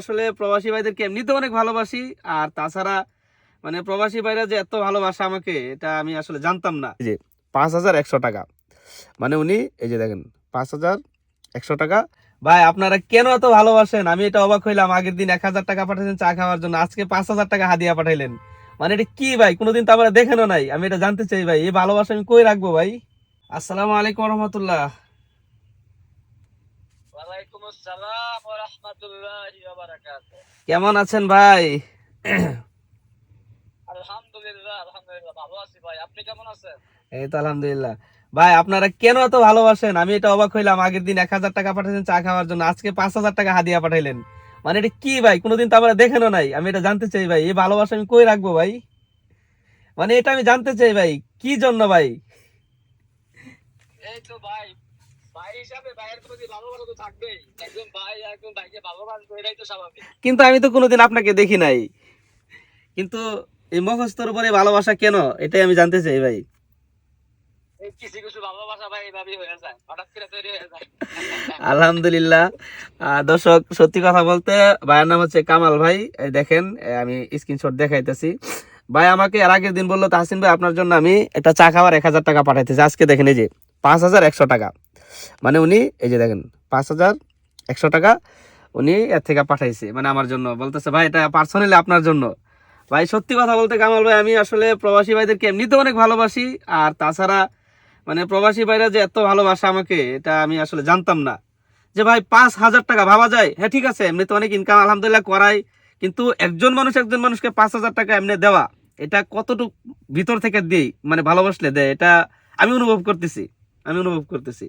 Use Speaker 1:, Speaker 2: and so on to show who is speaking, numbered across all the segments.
Speaker 1: আসলে প্রবাসী ভাইদেরকে এমনিতে অনেক ভালোবাসি আর তাছাড়া মানে প্রবাসী ভাইরা যে এত ভালোবাসা আমাকে এটা আমি আসলে জানতাম না। যে পাঁচ হাজার একশো টাকা। মানে উনি এই যে দেখেন পাঁচ হাজার একশো টাকা। ভাই আপনারা কেন এত ভালোবাসেন? আমি এটা অবাক হইলাম আগের দিন এক হাজার টাকা পাঠাইছেন চা খাওয়ার জন্য আজকে পাঁচ হাজার টাকা হাদিয়া পাঠাইলেন। মানে এটা কি ভাই? কোনোদিন তো আমরা দেখেনও নাই। আমি এটা জানতে চাই ভাই এই ভালোবাসা আমি কই রাখব ভাই? আসসালামু আলাইকুম রহমতুল্লাহ।
Speaker 2: আসসালাম ওয়া রাহমাতুল্লাহি ওয়া বারাকাতুহু
Speaker 1: কেমন আছেন ভাই?
Speaker 2: আলহামদুলিল্লাহ আলহামদুলিল্লাহ ভালো আছি ভাই। আপনি কেমন আছেন?
Speaker 1: এই তো আলহামদুলিল্লাহ। ভাই আপনারা কেন এত ভালোবাসেন? আমি এটা অবাক হইলাম। আগের দিন এক হাজার টাকা পাঠাইছেন চা খাওয়ার জন্য। আজকে পাঁচ হাজার টাকা হাদিয়া পাঠাইলেন। মানে এটা কি ভাই? কোনোদিন তো আমরা দেখেনও নাই। আমি এটা জানতে চাই ভাই। এই ভালোবাসা আমি কই রাখব ভাই? মানে এটা আমি জানতে চাই ভাই। কি জন্য ভাই?
Speaker 2: এই তো ভাই
Speaker 1: কিন্তু আমি তো কোনোদিন আপনাকে দেখি নাই। কিন্তু এই মুখস্থর উপরে ভালোবাসা কেন? এটাই আমি জানতে চাই ভাই। আলহামদুলিল্লাহ। দর্শক সত্যি কথা বলতে ভাইয়ের নাম হচ্ছে কামাল ভাই। দেখেন আমি স্ক্রিনশট দেখাইতেছি। ভাই আমাকে এর আগের দিন বলল তাহসিন ভাই আপনার জন্য আমি একটা চা খাওয়ার এক হাজার টাকা পাঠাইতেছি। আজকে দেখেন এই যে পাঁচ হাজার একশো টাকা। মানে উনি, এই যে দেখেন, পাঁচ হাজার একশো টাকা উনি এর থেকে পাঠাইছে মানে আমার জন্য। বলতেছে, ভাই, এটা পার্সোনালি আপনার জন্য। ভাই, সত্যি কথা বলতে কামাল ভাই, আমি আসলে প্রবাসী ভাইদেরকে এমনিতে অনেক ভালোবাসি, আর তাছাড়া মানে প্রবাসী ভাইরা যে এত ভালোবাসা আমাকে, এটা আমি আসলে জানতাম না। যে ভাই, পাঁচ হাজার টাকা, ভাবা যায়? হ্যাঁ ঠিক আছে এমনি তো অনেক ইনকাম আলহামদুলিল্লাহ করাই, কিন্তু একজন মানুষ, একজন মানুষকে পাঁচ হাজার টাকা এমনি দেওয়া, এটা কতটুকু ভিতর থেকে দিই মানে ভালোবাসলে দেয়, এটা আমি অনুভব করতেছি, আমি অনুভব করতেছি।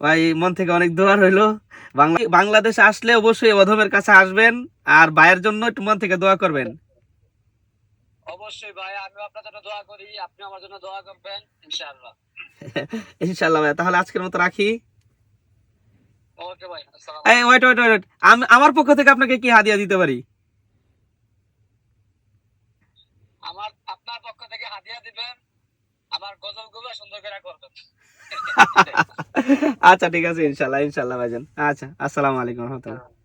Speaker 1: ভাই মন থেকে অনেক দোয়া রইল। বাংলা বাংলাদেশে আসলে অবশ্যই অধমের কাছে আসবেন আর ভাইয়ের জন্য একটু মন থেকে দোয়া করবেন।
Speaker 2: অবশ্যই ভাই আমিও আপনার জন্য দোয়া করি আপনি আমার জন্য দোয়া করবেন ইনশাআল্লাহ।
Speaker 1: ইনশাল্লাহ ভাই তাহলে আজকের মতো রাখি।
Speaker 2: ওকে ভাই আসসালাম
Speaker 1: এই ওয়েট ওয়েট ওয়েট আমি আমার পক্ষ থেকে আপনাকে কি হাদিয়া দিতে পারি?
Speaker 2: আমার আপনার পক্ষ থেকে হাদিয়া দিবেন আমার গজলগুলো সুন্দর করে করবেন।
Speaker 1: আচ্ছা ঠিক আছে ইনশাল্লাহ ইনশাল্লাহ ভাইজান। আচ্ছা আসসালামু আলাইকুম রহমতুল্লাহ।